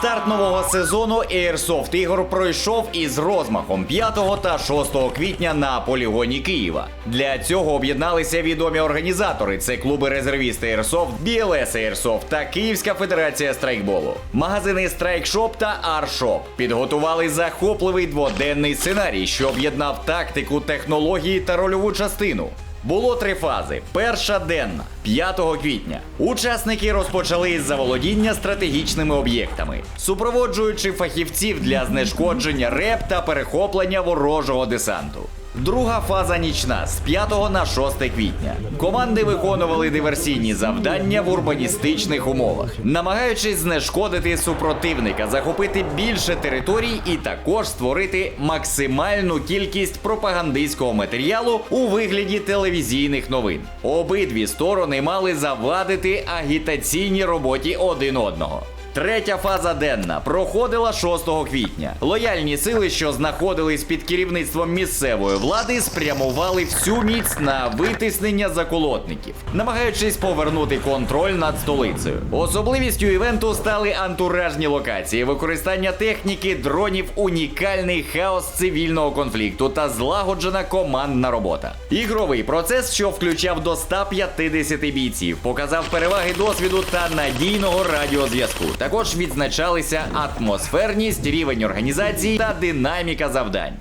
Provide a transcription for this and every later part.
Старт нового сезону Airsoft ігор пройшов із розмахом 5 та 6 квітня на полігоні Києва. Для цього об'єдналися відомі організатори: це клуби резервісти Airsoft, BLS Airsoft та Київська федерація страйкболу. Магазини Страйкшоп та Аршоп підготували захопливий дводенний сценарій, що об'єднав тактику, технології та рольову частину. Було три фази. Перша денна 5 квітня. Учасники розпочали із заволодіння стратегічними об'єктами, супроводжуючи фахівців для знешкодження реп та перехоплення ворожого десанту. Друга фаза нічна з 5 на 6 квітня. Команди виконували диверсійні завдання в урбаністичних умовах, намагаючись знешкодити супротивника, захопити більше територій і також створити максимальну кількість пропагандистського матеріалу у вигляді телевізійних новин. Обидві сторони мали завадити агітаційній роботі один одного. Третя фаза денна проходила 6 квітня. Лояльні сили, що знаходились під керівництвом місцевої влади, спрямували всю міць на витиснення заколотників, намагаючись повернути контроль над столицею. Особливістю івенту стали антуражні локації, використання техніки, дронів, унікальний хаос цивільного конфлікту та злагоджена командна робота. Ігровий процес, що включав до 150 бійців, показав переваги досвіду та надійного радіозв'язку. Також відзначалися атмосферність, рівень організації та динаміка завдань.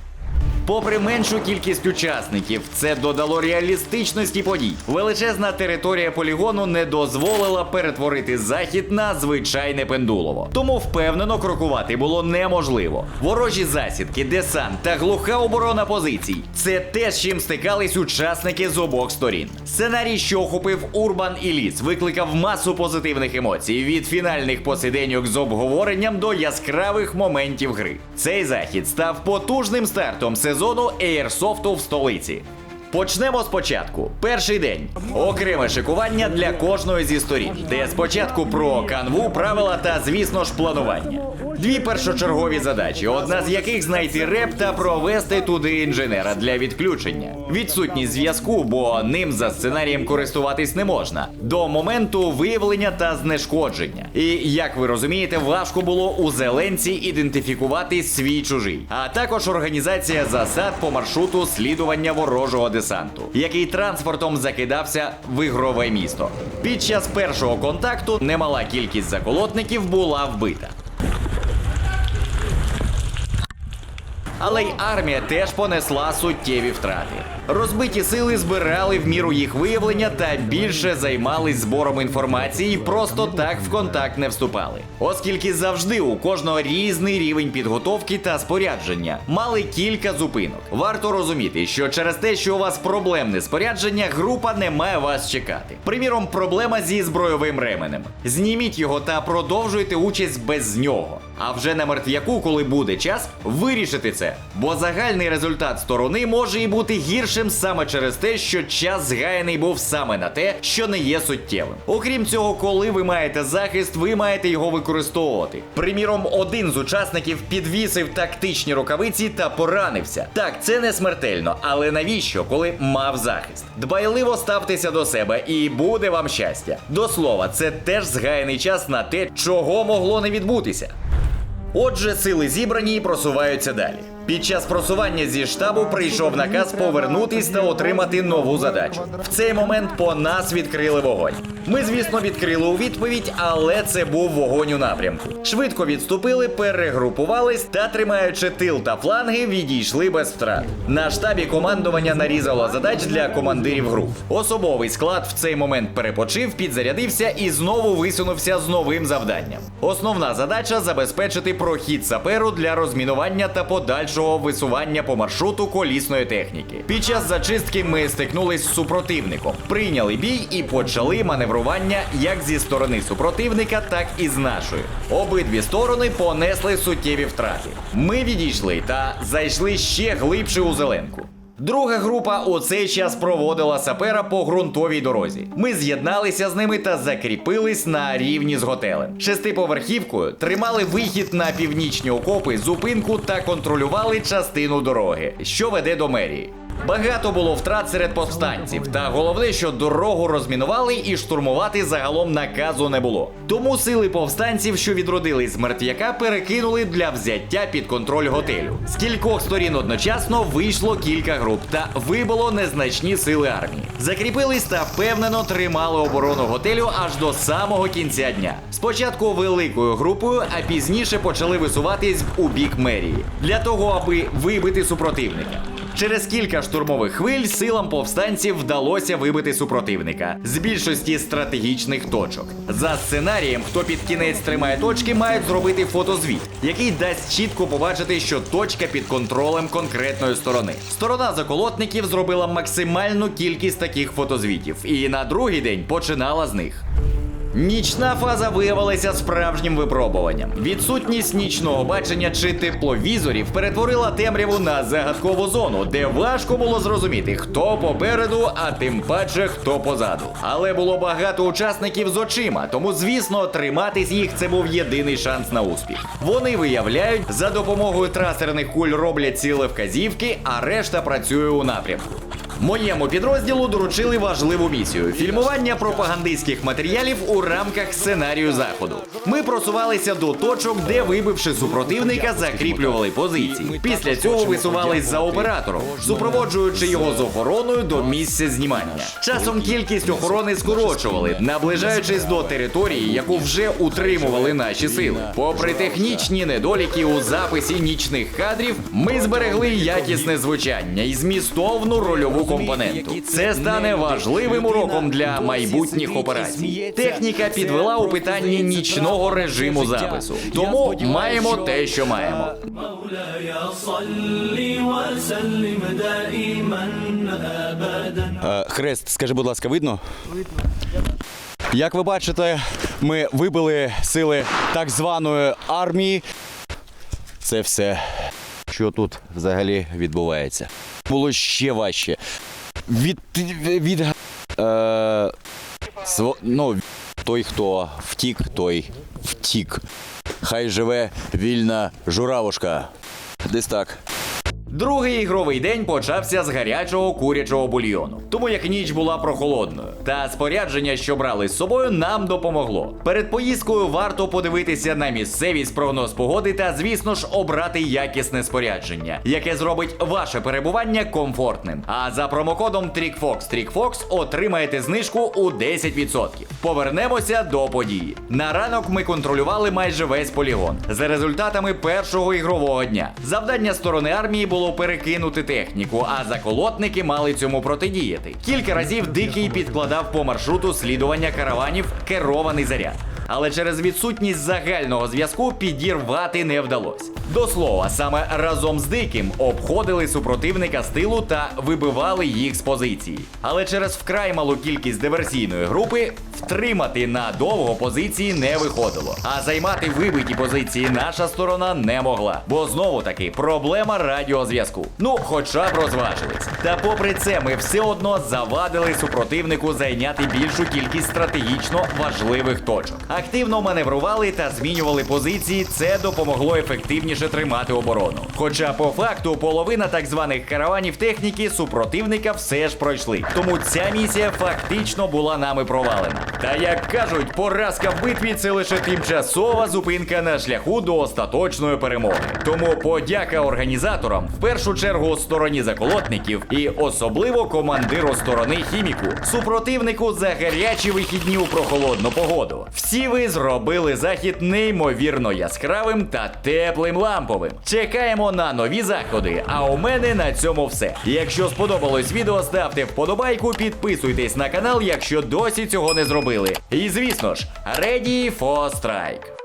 Попри меншу кількість учасників, це додало реалістичності подій. Величезна територія полігону не дозволила перетворити захід на звичайне пендулово. Тому впевнено крокувати було неможливо. Ворожі засідки, десант та глуха оборона позицій це те, з чим стикались учасники з обох сторін. Сценарій, що охопив Урбан і Ліс, викликав масу позитивних емоцій від фінальних посиденьок з обговоренням до яскравих моментів гри. Цей захід став потужним стартом сезону Airsoft в столиці. Почнемо спочатку. Перший день. Окреме шикування для кожної зі сторін, де спочатку про канву, правила та, звісно ж, планування. Дві першочергові задачі, одна з яких знайти реп та провести туди інженера для відключення. Відсутність зв'язку, бо ним за сценарієм користуватись не можна. До моменту виявлення та знешкодження. І як ви розумієте, важко було у зеленці ідентифікувати свій чужий, а також організація засад по маршруту слідування ворожого десанту, який транспортом закидався в ігрове місто. Під час першого контакту немала кількість заколотників була вбита. Але й армія теж понесла суттєві втрати. Розбиті сили збирали в міру їх виявлення та більше займались збором інформації і просто так в контакт не вступали. Оскільки завжди у кожного різний рівень підготовки та спорядження мали кілька зупинок. Варто розуміти, що через те, що у вас проблемне спорядження, група не має вас чекати. Приміром, проблема зі збройовим ременем. Зніміть його та продовжуйте участь без нього. А вже на мертвяку, коли буде час, вирішити це. Бо загальний результат сторони може і бути гіршим саме через те, що час згаяний був саме на те, що не є суттєвим. Окрім цього, коли ви маєте захист, ви маєте його використовувати. Приміром, один з учасників підвісив тактичні рукавиці та поранився. Так, це не смертельно, але навіщо, коли мав захист? Дбайливо ставтеся до себе і буде вам щастя. До слова, це теж згаяний час на те, чого могло не відбутися. Отже, сили зібрані і просуваються далі. Під час просування зі штабу прийшов наказ повернутись та отримати нову задачу. В цей момент по нас відкрили вогонь. Ми, звісно, відкрили у відповідь, але це був вогонь у напрямку. Швидко відступили, перегрупувались та, тримаючи тил та фланги, відійшли без втрат. На штабі командування нарізало задач для командирів груп. Особовий склад в цей момент перепочив, підзарядився і знову висунувся з новим завданням. Основна задача забезпечити прохід саперу для розмінування та подальшого висування по маршруту колісної техніки. Під час зачистки ми стикнулись з супротивником, прийняли бій і почали маневрування як зі сторони супротивника, так і з нашої. Обидві сторони понесли суттєві втрати. Ми відійшли та зайшли ще глибше у зеленку. Друга група у цей час проводила сапера по ґрунтовій дорозі. Ми з'єдналися з ними та закріпились на рівні з готелем. Шестиповерхівкою тримали вихід на північні окопи, зупинку та контролювали частину дороги, що веде до мерії. Багато було втрат серед повстанців, та головне, що дорогу розмінували і штурмувати загалом наказу не було. Тому сили повстанців, що відродились з мертвяка, перекинули для взяття під контроль готелю. З кількох сторін одночасно вийшло кілька груп та вибило незначні сили армії. Закріпились та впевнено тримали оборону готелю аж до самого кінця дня. Спочатку великою групою, а пізніше почали висуватись у бік мерії для того, аби вибити супротивника. Через кілька штурмових хвиль силам повстанців вдалося вибити супротивника з більшості стратегічних точок. За сценарієм, хто під кінець тримає точки, мають зробити фотозвіт, який дасть чітко побачити, що точка під контролем конкретної сторони. Сторона заколотників зробила максимальну кількість таких фотозвітів, і на другий день починала з них. Нічна фаза виявилася справжнім випробуванням. Відсутність нічного бачення чи тепловізорів перетворила темряву на загадкову зону, де важко було зрозуміти, хто попереду, а тим паче хто позаду. Але було багато учасників з очима, тому звісно, триматись їх це був єдиний шанс на успіх. Вони виявляють, за допомогою трасерних куль роблять ціле вказівки, а решта працює у напрямку. Моєму підрозділу доручили важливу місію фільмування пропагандистських матеріалів у рамках сценарію заходу. Ми просувалися до точок, де, вибивши супротивника, закріплювали позиції. Після цього висувались за оператором, супроводжуючи його з охороною до місця знімання. Часом кількість охорони скорочували, наближаючись до території, яку вже утримували наші сили. Попри технічні недоліки у записі нічних кадрів, ми зберегли якісне звучання і змістовну рольову компоненту. Це стане важливим уроком для майбутніх операцій. Техніка підвела у питанні нічного режиму запису. Тому маємо те, що маємо. Е, Хрест, скажи, будь ласка. Видно. Як ви бачите, ми вибили сили так званої армії. Це все, що тут взагалі відбувається. Було ще важче. Від. від е, сво, ну, той, хто втік, той втік. Хай живе вільна журавушка. Десь так. Другий ігровий день почався з гарячого курячого бульйону, тому як ніч була прохолодною. Та спорядження, що брали з собою, нам допомогло. Перед поїздкою варто подивитися на місцевість прогноз погоди та, звісно ж, обрати якісне спорядження, яке зробить ваше перебування комфортним. А за промокодом TRICKFOX TRICKFOX отримаєте знижку у 10%. Повернемося до події. На ранок ми контролювали майже весь полігон за результатами першого ігрового дня. Завдання сторони армії було перекинути техніку, а заколотники мали цьому протидіяти. Кілька разів дикий підкладав по маршруту слідування караванів керований заряд. Але через відсутність загального зв'язку підірвати не вдалося. До слова, саме разом з диким обходили супротивника з тилу та вибивали їх з позиції. Але через вкрай малу кількість диверсійної групи втримати надовго позиції не виходило. А займати вибиті позиції наша сторона не могла. Бо знову таки проблема радіозв'язку. Ну, хоча б розважились. Та попри це, ми все одно завадили супротивнику зайняти більшу кількість стратегічно важливих точок. Активно маневрували та змінювали позиції. Це допомогло ефективніше тримати оборону. Хоча по факту половина так званих караванів техніки супротивника все ж пройшли. Тому ця місія фактично була нами провалена. Та як кажуть, поразка в битві це лише тимчасова зупинка на шляху до остаточної перемоги. Тому подяка організаторам, в першу чергу стороні заколотників і особливо командиру сторони хіміку, супротивнику за гарячі вихідні у прохолодну погоду. Всі ви зробили захід неймовірно яскравим та теплим ламповим. Чекаємо на нові заходи. А у мене на цьому все. Якщо сподобалось відео, ставте вподобайку, підписуйтесь на канал, якщо досі цього не зробили. І звісно ж, ready for strike.